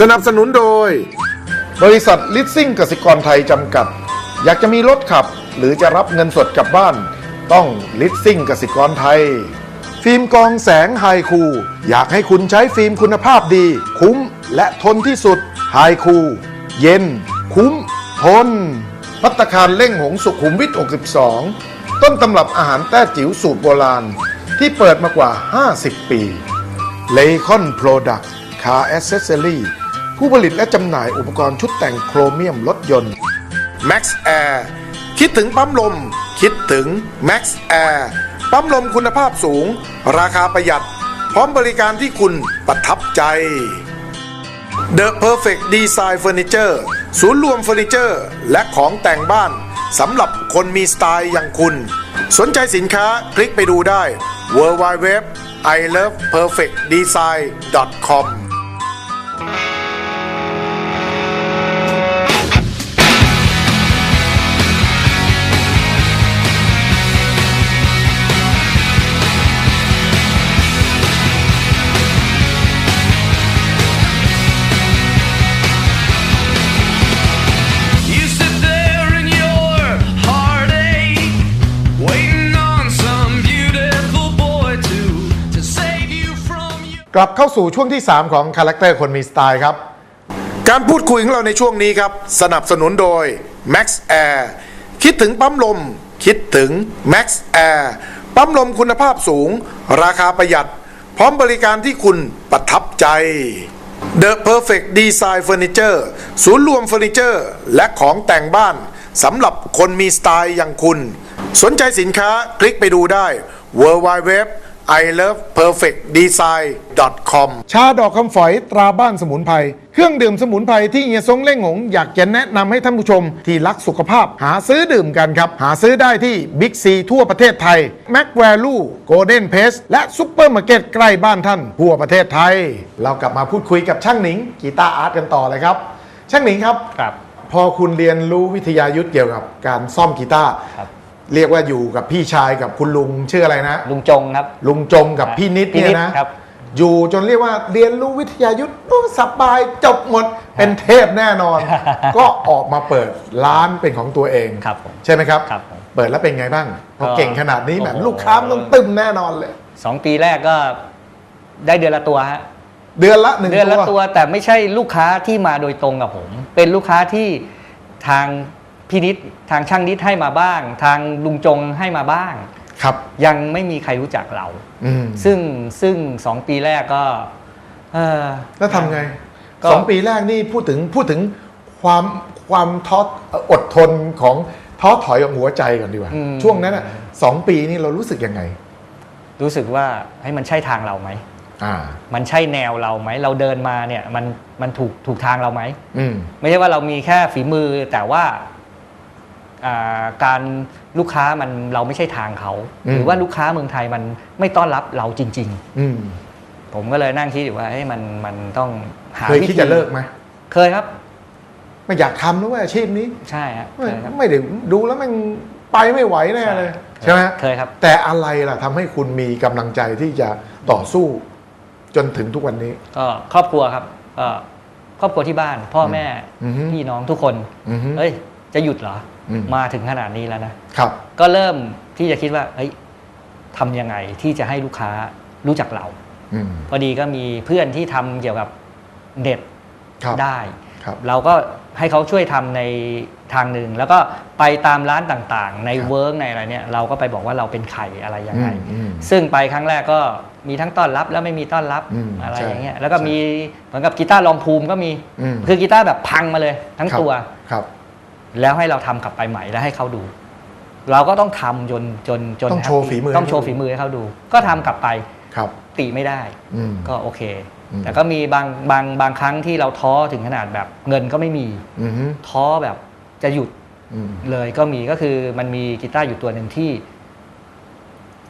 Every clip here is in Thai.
สนับสนุนโดย บริษัทลิสซิ่งกสิกรไทยจำกัด อยากจะมีรถขับ หรือจะรับเงินสดกลับบ้าน ต้องลิสซิ่งกสิกรไทย ฟิล์มกองแสงไฮคู อยากให้คุณใช้ฟิล์มคุณภาพดี คุ้มและทนที่สุดไฮคู เย็น คุ้ม ทนพัตคารเล่งหงสุขุมวิท 62 ต้นตำรับอาหารแต้จิ๋วสูตรโบราณ ที่เปิดมากว่า 50 ปีเลคอนโปรดักต์คาร์แอ c เซสซอรี่ ผู้ผลิตและจำหน่ายอุปกรณ์ชุดแต่งโครเมียมรถยนต์ Max Air คิดถึงปั๊มลม คิดถึง Max Air ปั๊มลมคุณภาพสูง ราคาประหยัด พร้อมบริการที่คุณประทับใจ The Perfect Design Furniture ศูนย์รวมเฟอร์นิเจอร์ และของแต่งบ้านสำหรับคนมีสไตล์อย่างคุณ สนใจสินค้าคลิกไปดูได้ w w w i love perfect design com กลับเข้าสู่ช่วงที่ 3 ของคาแรคเตอร์คนมีสไตล์ครับ การพูดคุยของเราในช่วงนี้ครับ สนับสนุนโดย Max Air คิดถึงปั๊มลม คิดถึง Max Air ปั๊มลมคุณภาพสูง ราคาประหยัด พร้อมบริการที่คุณประทับใจ The Perfect Design Furniture ศูนย์รวมเฟอร์นิเจอร์และของแต่งบ้านสำหรับคนมีสไตล์อย่างคุณ สนใจสินค้าคลิกไปดูได้ w w w i love perfect design com ชาดอกคำฝอยตราบ้านสมุนไพร เครื่องดื่มสมุนไพรที่เฮียซงเล่งหง อยากจะแนะนำให้ท่านผู้ชมที่รักสุขภาพ หาซื้อดื่มกันครับ หาซื้อได้ที่บิ๊กซีทั่วประเทศไทยแม็กแวลูโกลเด้นเพสและซุปเปอร์มาร์เก็ตใกล้บ้านท่าน ทั่วประเทศไทย เรากลับมาพูดคุยกับช่างหนิงกีตาร์อาร์ตกันต่อเลยครับ ช่างหนิงครับ ครับ พอคุณเรียนรู้วิทยายุทธเกี่ยวกับการซ่อมกีตาร์ครับ เรียกว่าอยู่กับพี่ชายกับคุณลุงชื่ออะไรนะ ลุงจงครับ ลุงจงกับพี่นิดพี่เนี่ยนิดนะ ครับ อยู่จนเรียกว่าเรียนรู้วิทยายุทธ์โอ้สบายจบหมดเป็นเทพแน่นอน ก็ออกมาเปิดร้านเป็นของตัวเองครับผมใช่ไหมครับ ครับผม เปิดแล้วเป็นไงบ้างพอก็เก่งขนาดนี้แบบโอ้โห ลูกค้ามันต้องตึมแน่นอนเลย สองปีแรกก็ได้เดือนละตัวฮะ เดือนละหนึ่งเดือนละตัวแต่ไม่ใช่ลูกค้าที่มาโดยตรงกับผม เป็นลูกค้าที่ทาง พี่นิดทางช่างนิดให้มาบ้าง ทางลุงจงให้มาบ้าง ครับ ยังไม่มีใครรู้จักเรา อืมซึ่งซึ่งสองปีแรกก็ เออ แล้วทำไงก็ สองปีแรกนี่พูดถึงพูดถึงความความท้ออดทนของท้อถอยของหัวใจก่อนดีกว่าอืมช่วงนั้นอะสองปีนี่เรารู้สึกยังไง รู้สึกว่าให้ยมันใช่ทางเราไหม อ่า มันใช่แนวเราไหม เราเดินมาเนี่ยมันมันถูกถูกทางเราไหม อืม ไม่ใช่ว่าเรามีแค่ฝีมือแต่ว่าอ่า การลูกค้ามันเราไม่ใช่ทางเขาอืมหรือว่าลูกค้าเมืองไทยมันไม่ต้อนรับเราจริงอืมๆผมก็เลยนั่งคิดอยู่ว่าเอ้ยมันมันต้องหาเคยคิดวิธีจะเลิกไหมเคยครับ ไม่อยากทำแล้วเว่าอาชีพนี้ ใช่ฮะเคไม่ยครับไม่ได้ดูแล้วมันไปไม่ไหวแน่เลยใช่ไหมเคยครับ แต่อะไรล่ะทำให้คุณมีกำลังใจที่จะต่อสู้ จนถึงทุกวันนี้ ก็ครอบครัวครับก็ครอบครัวที่บ้าน พ่อแม่อือฮึพี่น้องทุกคนอือฮึเอ้ย จะหยุดเหรออ มมาถึงขนาดนี้แล้วนะครับ ก็เริ่มที่จะคิดว่าเฮ้ยทำยังไงที่จะให้ลูกค้ารู้จักเราอืมพอดีก็มีเพื่อนที่ทำเกี่ยวกับเน็ตครับได้ ครับเราก็ให้เขาช่วยทำในทางหนึ่ง แล้วก็ไปตามร้านต่างๆ ในครับเวิร์กในอะไรเนี่ยเราก็ไปบอกว่าเราเป็นใครอะไรยังไง อืมอืมซึ่งไปครั้งแรกก็มีทั้งต้อนรับแล้วไม่มีต้อนรับอืมอะไรใช่อย่างเงี้ยแล้วก็ใช่มีเหมือนกับกีตาร์ลองภูมิก็มีอืม คือกีตาร์แบบพังมาเลย ทั้งครับตัว ครับ แล้วให้เราทำกลับไปใหม่แล้วให้เขาดู เราก็ต้องทำจนจนจนต้องโชว์แฮปฝีปี้มือต้องโชว์ให้เขาดูฝีมือให้เขาดู ก็ทำกลับไปครับติไม่ได้อืมก็โอเคอืมแต่ก็มีบางบางบางครั้งที่เราท้อถึงขนาดแบบเงินก็ไม่มีอืมฮึท้อแบบจะหยุดอืมเลยก็มีก็คือมันมีกีตาร์อยู่ตัวหนึ่งที่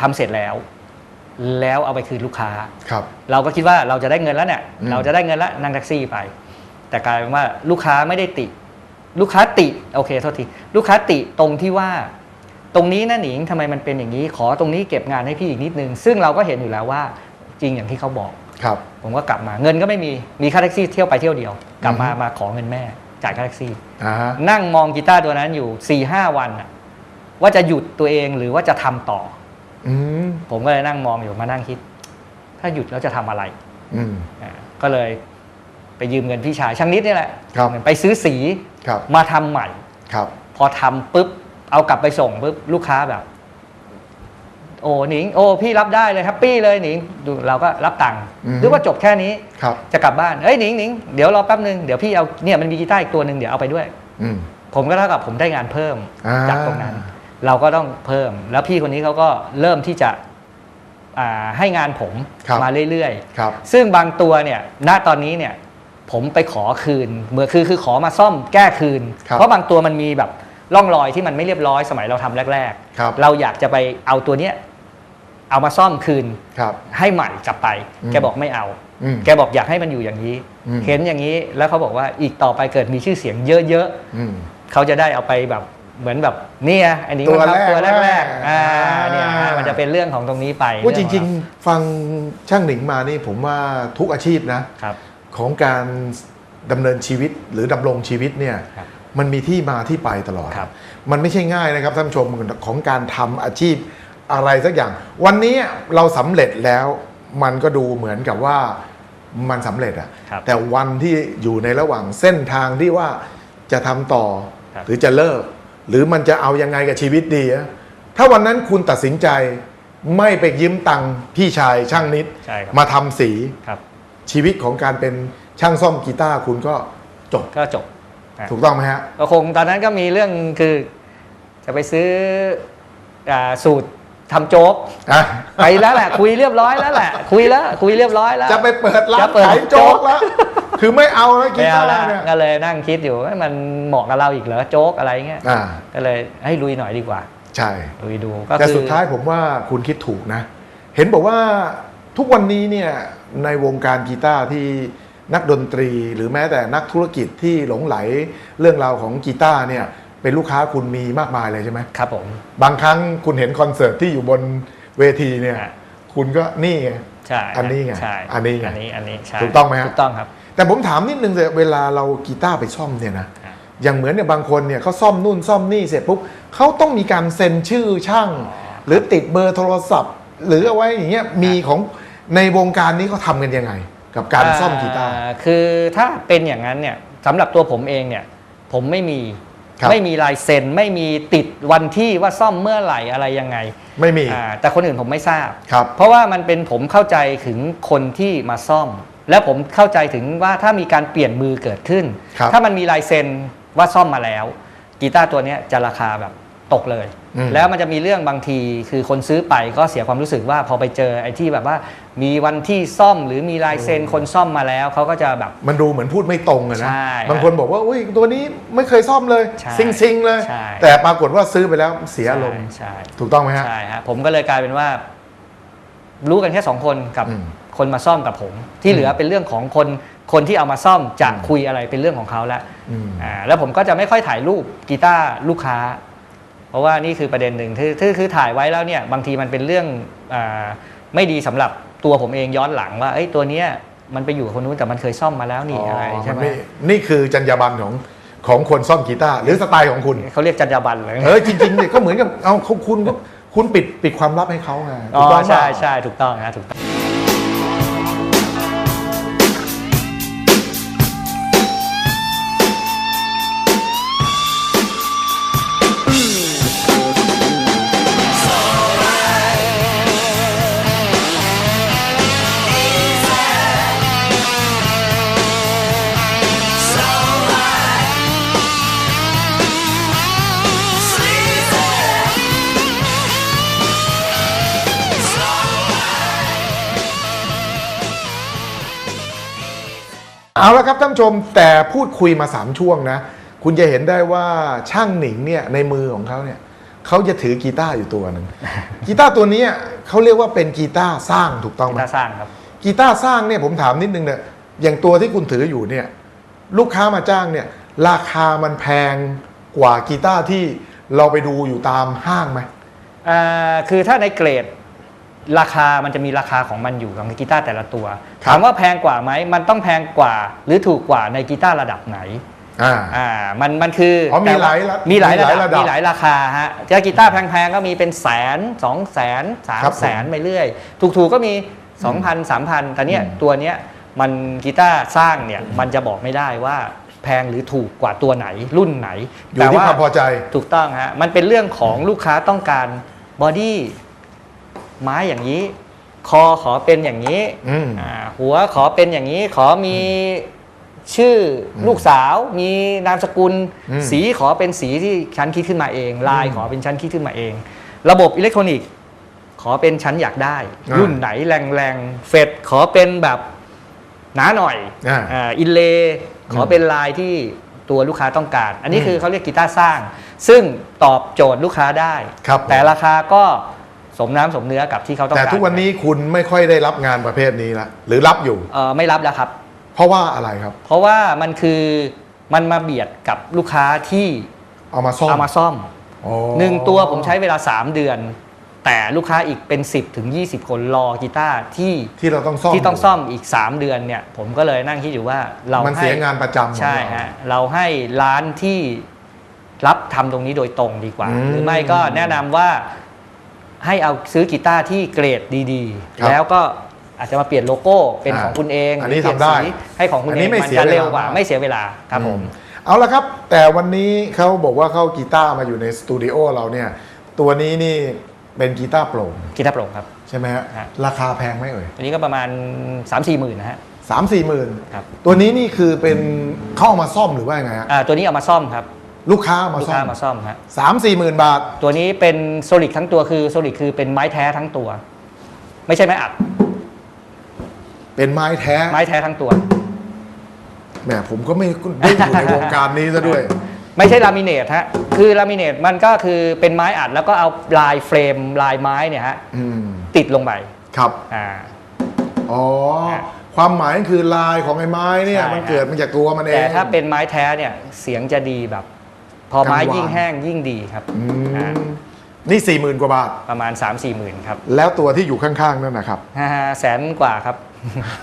ทำเสร็จแล้ว แล้วเอาไปคืนลูกค้าครับ เราก็คิดว่าเราจะได้เงินแล้วเนี่ยอืมเราจะได้เงินแล้วนั่งแท็กซี่ไป แต่กลายเป็นว่าลูกค้าไม่ได้ติ ลูกค้าติโอเคโทษทีลูกค้าติตรงที่ว่าตรงนี้นะหนิงทำไมมันเป็นอย่างนี้ ขอตรงนี้เก็บงานให้พี่อีกนิดนึง ซึ่งเราก็เห็นอยู่แล้วว่าจริงอย่างที่เขาบอก ครับ ผมก็กลับมาเงินก็ไม่มีมีค่าแท็กซี่เที่ยวไปเที่ยวเดียว กลับมามาขอเงินแม่จ่ายค่าแท็กซี่ อ่าฮะ นั่งมองกีตาร์ตัวนั้นอยู่4ี่ห้าวันอะว่าจะหยุดตัวเองหรือว่าจะทำต่อ อืม ผมก็เลยนั่งมองอยู่มานั่งคิด ถ้าหยุดแล้วจะทำอะไรอืม อ่าก็เลยไปยืมเงินพี่ชายช่างนิดนี่แหละครับ ไปซื้อสีครับมาทำใหม่ครับ พอทำปุ๊บเอากลับไปส่งปุ๊บลูกค้าแบบ โอ้หนิง โอ้พี่รับได้เลยแฮปปี้เลยหนิงดูเราก็รับตังค์อืมหรือว่าจบแค่นี้ครับจะกลับบ้านเอ้ยหนิงหนิงเดี๋ยวรอแป๊บนึงเดี๋ยวพี่เอาเนี่ยมันมีกีตาร์อีกตัวหนึ่งเดี๋ยวเอาไปด้วยอืมผมก็เท่ากับผมได้งานเพิ่มอ่าจากตรงนั้น เราก็ต้องเพิ่ม แล้วพี่คนนี้เขาก็เริ่มที่จะอ่าให้งานผมครับมาเรื่อยครับๆซึ่งบางตัวเนี่ย ณ ตอนนี้เนี่ย ผมไปขอคืนเมื่อคือคือขอมาซ่อมแก้คืน ครับเพราะบางตัวมันมีแบบร่องรอยที่มันไม่เรียบร้อยสมัยเราทำแรก ครับเราอยากจะไปเอาตัวเนี้ยเอามาซ่อมคืนครับ ให้ใหม่กลับไป อืม แกบอกไม่เอา อืม แกบอกอยากให้มันอยู่อย่างนี้ อืม เห็นอย่างนี้แล้วเขาบอกว่าอีกต่อไปเกิดมีชื่อเสียงเยอะอืม ๆเขาจะได้เอาไปแบบเหมือนแบบเนี่ยอันนี้ตัวมันแรกทำตัวแรกๆอ่าอ่า เนี่ยฮะมันจะเป็นเรื่องของตรงนี้ไปว่าจเอริงขอๆฟังช่างหนิงมานี่ผมว่าทุกอาชีพนะครับ ของการดำเนินชีวิตหรือดำรงชีวิตเนี่ยครับมันมีที่มาที่ไปตลอดครับมันไม่ใช่ง่ายนะครับท่านผู้ชมของการทำอาชีพอะไรสักอย่าง วันนี้เราสำเร็จแล้วมันก็ดูเหมือนกับว่ามันสำเร็จอะครับแต่วันที่อยู่ในระหว่างเส้นทางที่ว่าจะทำต่อครับหรือจะเลิก หรือมันจะเอายังไงกับชีวิตดีอะถ้าวันนั้นคุณตัดสินใจไม่ไปยืมตังค์พี่ชายช่างนิดใช่ครับมาทำสีครับ ชีวิตของการเป็นช่างซ่อมกีตาร์คุณก็จบก็จบถูกต้องไหมฮะก็คงตอนนั้นก็มีเรื่องคือจะไปซื้ออ่าสูตรทำโจ๊กอะไปแล้วแหละ คุยเรียบร้อยแล้วแหละ คุยแล้ว คุยเรียบร้อยแล้ว จะไปเปิดร้าจะนเปิดขายโจ๊กแล้ว คือไม่เอาแล้วกีไม่เอาตาละร์เนี่ยก็เลยนั่งคิดอยู่ว่ามันเหมาะกับเราอีกเหรอโจ๊กอะไรเงี้ยอ่าก็เลยให้ลุยหน่อยดีกว่า ใช่ลุยดูก็แต่คือสุดท้ายผมว่าคุณคิดถูกนะ เห็นบอกว่า ทุกวันนี้เนี่ยในวงการกีตาร์ที่นักดนตรีหรือแม้แต่นักธุรกิจที่หลงไหลเรื่องราวของกีตาร์เนี่ยเป็นลูกค้าคุณมีมากมายเลยใช่ไหมครับผมบางครั้งคุณเห็นคอนเสิร์ตที่อยู่บนเวทีเนี่ยฮะคุณก็นี่ไงใช่อันนี้ไงใช่อันนี้ไงอันนี้อันนี้ใช่ถูกต้องไหมฮะถูกต้องครับ แต่ผมถามนิดนึงเลยเวลาเรากีตาร์ไปซ่อมเนี่ยนะครับอย่างเหมือนเนี่ยบางคนเนี่ยเขาซ่อมนู่นซ่อมนี่เสร็จปุ๊บเขาต้องมีการเซ็นชื่อช่าง หรือติดเบอร์โทรศัพท์ หรือเอาไว้อย่างเงี้ยมีของ ในวงการนี้เขาทำกันยังไง กับการซ่อมกีตาร์อ่คือถ้าเป็นอย่างนั้นเนี่ยสำหรับตัวผมเองเนี่ย ผมไม่มีครับ ไม่มีลายเซ็นไม่มีติดวันที่ว่าซ่อมเมื่อไหร่อะไรยังไงไม่มีอ่าแต่คนอื่นผมไม่ทราบ ครับ เพราะว่ามันเป็นผมเข้าใจถึงคนที่มาซ่อม และผมเข้าใจถึงว่าถ้ามีการเปลี่ยนมือเกิดขึ้น ครับถ้ามันมีลายเซ็นว่าซ่อมมาแล้ว กีตาร์ตัวเนี้ยจะราคาแบบ ตกเลยอืมแล้วมันจะมีเรื่องบางทีคือคนซื้อไปก็เสียความรู้สึกว่าพอไปเจอไอ้ที่แบบว่า มีวันที่ซ่อมหรือมีลายเซ็นคนซ่อมมาแล้วเขาก็จะแบบ มันดูเหมือนพูดไม่ตรงอะนะ ใช่บางคนบอกว่าอุ้ยตัวนี้ไม่เคยซ่อมเลย ใช่ซิงซิงๆเลย ใช่ แต่ปรากฏว่าซื้อไปแล้วเสียอารมณ์ใช่ถูกต้องไหมฮะ ใช่ฮะผมก็เลยกลายเป็นว่า รู้กันแค่สองคนกับอืมคนมาซ่อมกับผม ที่เหลือเป็นเรื่องของคนคนที่เอามาซ่อมจะอืมคุยอะไรเป็นเรื่องของเขาแล้วอืม อ่าแล้วผมก็จะไม่ค่อยถ่ายรูปกีตาร์ลูกค้า เพราะว่านี่คือประเด็นหนึ่งที่ที่คือถ่ายไว้แล้วเนี่ยบางทีมันเป็นเรื่องอาไม่ดีสำหรับตัวผมเองย้อนหลังว่าเอ้ยตัวเนี้ยมันไปอยู่กับคนนู้นแต่มันเคยซ่อมมาแล้วนี่อะไรใช่ไหมนนี่คือจรรยาบรรณของของคนซ่อมกีตาร์หรือสไตล์ของคุณเขาเรียกจรรยาบรรณเลยเออจริงๆเนี่ยก็เหมือนกับเอาเขาคุณคุณปิดปิดความลับให้เขาไงอ๋ถูกอต้องเปใช่ล่าใช่ถูกต้องนะถูกต้อง เอาละครับท่านผู้ชมแต่พูดคุยมา 3 ช่วงนะ คุณจะเห็นได้ว่าช่างหนิงเนี่ยในมือของเขาเนี่ยเขาจะถือกีตาร์อยู่ตัวหนึ่งกีตาร์ตัวเนี้ยเขาเรียกว่าเป็นกีตาร์สร้างถูกต้องไหมถ้าสร้างครับกีตาร์สร้างเนี่ยผมถามนิดนึงเนี่ยอย่างตัวที่คุณถืออยู่เนี่ยลูกค้ามาจ้างเนี่ยราคามันแพงกว่ากีตาร์ที่เราไปดูอยู่ตามห้างไหมอ่าคือถ้าในเกรด ราคามันจะมีราคาของมันอยู่ของกีตาร์แต่ละตัว ถามว่าแพงกว่าไหมมันต้องแพงกว่าหรือถูกกว่าในกีตาร์ระดับไหนอ่าอ่ามันมันคืออ๋อมีแต่ว่หลายระมีหลายระมีหลายดับระดับมีหลายราคาฮะจะกีตาร์แพงๆก็มีเป็นแสนสองแสนสามครับผมแสนไปเรื่อย ถูกๆก็มี 2,000 3,000 แต่เนี่ยอืมตัวเนี้ยมันกีตาร์สร้างเนี่ยมันจะบอกไม่ได้ว่าแพงหรือถูกกว่าตัวไหนรุ่นไหนอยู่ที่ความพอใจถูกต้องฮะมันเป็นเรื่องของลูกค้าต้องการบอดี้ ไม้อย่างนี้ คอขอเป็นอย่างนี้อืม อ่าหัวขอเป็นอย่างนี้ ขอมีชื่ออลูกสาว มีนามสกุล อืม สีขอเป็นสีที่ฉันคิดขึ้นมาเอง ลายขอเป็นชั้นคิดขึ้นมาเอง ระบบอิเล็กทรอนิกส์ ขอเป็นชั้นอยากได้ อ่ารุ่นไหนแรงแรงๆเฟดขอเป็นแบบหนาหน่อยอ่าอ่าอินเลขอเป็นลายที่ตัวลูกค้าต้องการ อันนี้อืมคือเขาเรียกกีตาร์สร้าง ซึ่งตอบโจทย์ลูกค้าได้ ครับผมแต่ราคาก็ สมน้ำสมเนื้อกับที่เขาต้องแต่การทุกวันนี้คุณไม่ค่อยได้รับงานประเภทนี้ละหรือรับอยู่ เอ่อไม่รับแล้วครับ เพราะว่าอะไรครับ เพราะว่ามันคือมันมาเบียดกับลูกค้าที่เอามาซ่อมเอามาซ่อมอ๋อหนึ่งตัวผมใช้เวลา 3 เดือน แต่ลูกค้าอีกเป็น 10ถึง20 คนรอกีตาร์ที่ที่เราต้องซ่อมที่ต้องซ่อมอีก 3 เดือนเนี่ย ผมก็เลยนั่งคิดอยู่ว่าเรามันให้เสียงานประจำของใช่เราฮะเราให้ร้านที่รับทำตรงนี้โดยตรงดีกว่า อืม หรือไม่ก็แนะนำว่า ให้เอาซื้อกีตาร์ที่เกรดดีครับ ๆ แล้วก็อาจจะมาเปลี่ยนโลโก้เป็นอ่าของคุณเองอันนี้หรืเปลี่ยทำได้สีให้ของคุณอันเอนี้งไม่มันเสียจะเร็วเวลากว่ามากไม่เสียเวลาครับผมอืเอาละครับ แต่วันนี้เขาบอกว่าเข้ากีตาร์มาอยู่ในสตูดิโอเราเนี่ย ตัวนี้นี่เป็นกีตาร์โปร่งกีตาร์โปร่งครับ ใช่ไหมฮะฮะ ราคาแพงไหมเอ่ยอันนี้ก็ประมาณ 3 4หมื่นนะฮะ สามสี่หมื่นครับ ตัวนี้นี่คือเป็นเข้าเอามาซ่อมหรือว่ายังไงฮะ อ่าตัวนี้เอามาซ่อมครับ ลูกค้าเอามาลูกซ่อค้ามมาซ่อมฮะสามสี่หมื่นบาท ตัวนี้เป็นโซลิดทั้งตัวคือโซลิดคือเป็นไม้แท้ทั้งตัว ไม่ใช่ไม้อัด เป็นไม้แท้ไม้แท้ทั้งตัว แหมผมก็ไม่ได้อยู่ในวงการนี้ซะด้วย ไม่ใช่ลามิเนตฮะ คือลามิเนตมันก็คือเป็นไม้อัด แล้วก็เอาลายเฟรมลายไม้เนี่ยฮะอืมติดลงไปครับ อ่า อ๋อฮะความหมายคือลายของไอ้ไม้เนี่ย ใช่มันเกิดมาจากตัวมันเองแต่ถ้าเป็นไม้แท้เนี่ยเสียงจะดีแบบ พอไม้กังวานยิ่งแห้งยิ่งดีครับอือ่ามนี่สี่หมื่นกว่าบาท ประมาณ 3 4หมื่นครับแล้วตัวที่อยู่ข้างๆนั่นนะครับฮ่าฮ่าแสนกว่าครับ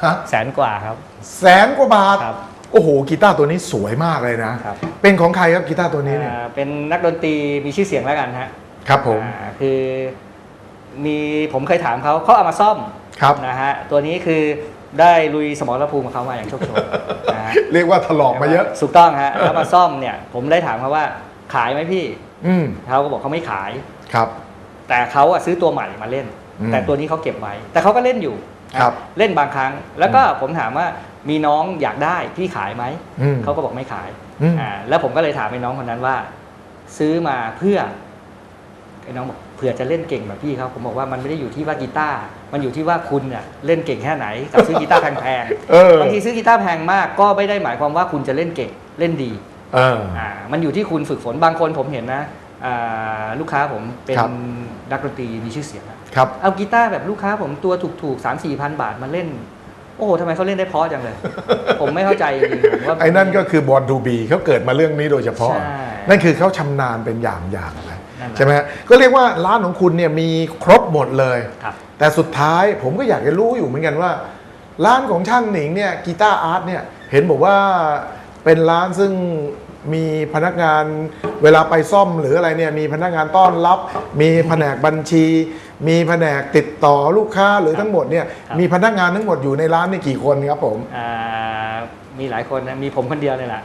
ฮะ แสนกว่าครับ แสนกว่าบาท ครับโอ้โหกีตาร์ตัวนี้สวยมากเลยนะ ครับ เป็นของใครครับกีตาร์ตัวนี้เนี่ยอ่าเป็นนักดนตรีมีชื่อเสียงแล้วกันฮะครับผมอ่าคือมีผมเคยถามเขาเขาเอามาซ่อมครับ นะฮะตัวนี้คือ ได้ลุยสมรภูมิกับเขามาอย่างโชคโชนนะฮะเรียกว่าถลอกมาเยอะถูกต้องฮะแล้วมาซ่อมเนี่ย ผมได้ถามเขาว่าขายไหมพี่อืมเขาก็บอกเขาไม่ขาย ครับ แต่เขาอะซื้อตัวใหม่มาเล่น อืมแต่ตัวนี้เขาเก็บไว้ แต่เขาก็เล่นอยู่นะครับ เล่นบางครั้ง แล้วก็ผมถามว่ามีน้องอยากได้พี่ขายไหมอืม เขาก็บอกไม่ขายอืม อ่าแล้วผมก็เลยถามไอ้น้องคนนั้นว่า ซื้อมาเพื่อไอ้น้องบอกเผื่อจะเล่นเก่งแบบพี่เขาผมบอกว่ามันไม่ได้อยู่ที่ว่ากีตาร์ มันอยู่ที่ว่าคุณเนี่ยเล่นเก่งแค่ไหนกับซื้อกีตาร์แพงเออๆบางทีซื้อกีตาร์แพงมากก็ไม่ได้หมายความว่าคุณจะเล่นเก่งเล่นดีเอออ่ามันอยู่ที่คุณฝึกฝนบางคนผมเห็นนะอ่าลูกค้าผมเป็นครับนักดนตรีมีชื่อเสียงนะครับเอากีตาร์แบบลูกค้าผมตัวถูกๆสามสี่พันบาทมาเล่น โอ้โหทำไมเขาเล่นได้เพราะจังเลย ผมไม่เข้าใจจริงๆผมว่าไอ้นั่นก็คือบอลทูบีเขาเกิดมาเรื่องนี้โดยเฉพาะใช่นั่นคือเขาชำนาญเป็นอย่างอย่างๆไปนั่นแหละใช่ไหมฮะก็เรียกว่าร้านของคุณเนี่ยมีครบหมดเลยครับ แต่สุดท้ายผมก็อยากจะรู้อยู่เหมือนกันว่า ร้านของช่างหนิงเนี่ยกีตาร์อาร์ตเนี่ยเห็นบอกว่าเป็นร้านซึ่งมีพนักงานเวลาไปซ่อมหรืออะไรเนี่ยมีพนักงานต้อนรับ มีแผนกบัญชี มีแผนกติดต่อลูกค้าหรือทั้งหมดเนี่ยครับมีพนักงานทั้งหมดอยู่ในร้านนี่กี่คนครับผมอ่ามีหลายคนนะมีผมคนเดียวเลยแหละ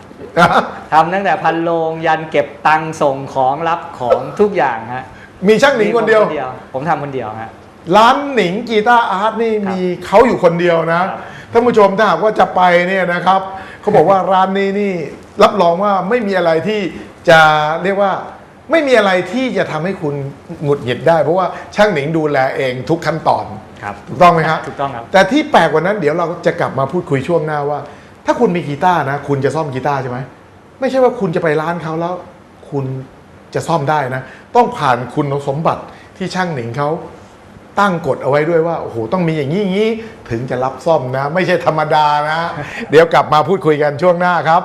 ทำตั้งแต่พันโลงยันเก็บตังค์ส่งของรับของทุกอย่างฮะมีช่างหนิงคนเดียวมีผมผมทำคนเดียวฮะ ร้านหนิงกีตาร์อาร์ตนี่ครับมีเขาอยู่คนเดียวนะครับท่านผู้ชมถ้าหากว่าจะไปเนี่ยนะครับเขาบอกว่าร้านนี้นี่รับรองว่าไม่มีอะไรที่จะเรียกว่าไม่มีอะไรที่จะทำให้คุณหงุดหงิดได้ เพราะว่าช่างหนิงดูแลเองทุกขั้นตอนครับถูกต้องไหมครับถูกต้องครับ แต่ที่แปลกกว่านั้นเดี๋ยวเราจะกลับมาพูดคุยช่วงหน้าว่า ถ้าคุณมีกีตาร์นะ คุณจะซ่อมกีตาร์ใช่ไหมไม่ใช่ว่าคุณจะไปร้านเขาแล้ว คุณจะซ่อมได้นะ ต้องผ่านคุณสมบัติที่ช่างหนิงเขา ตั้งกฎเอาไว้ด้วยว่าโอ้โหต้องมีอย่างนี้อย่างนี้ถึงจะรับซ่อมนะ ไม่ใช่ธรรมดานะ เดี๋ยวกลับมาพูดคุยกันช่วงหน้าครับ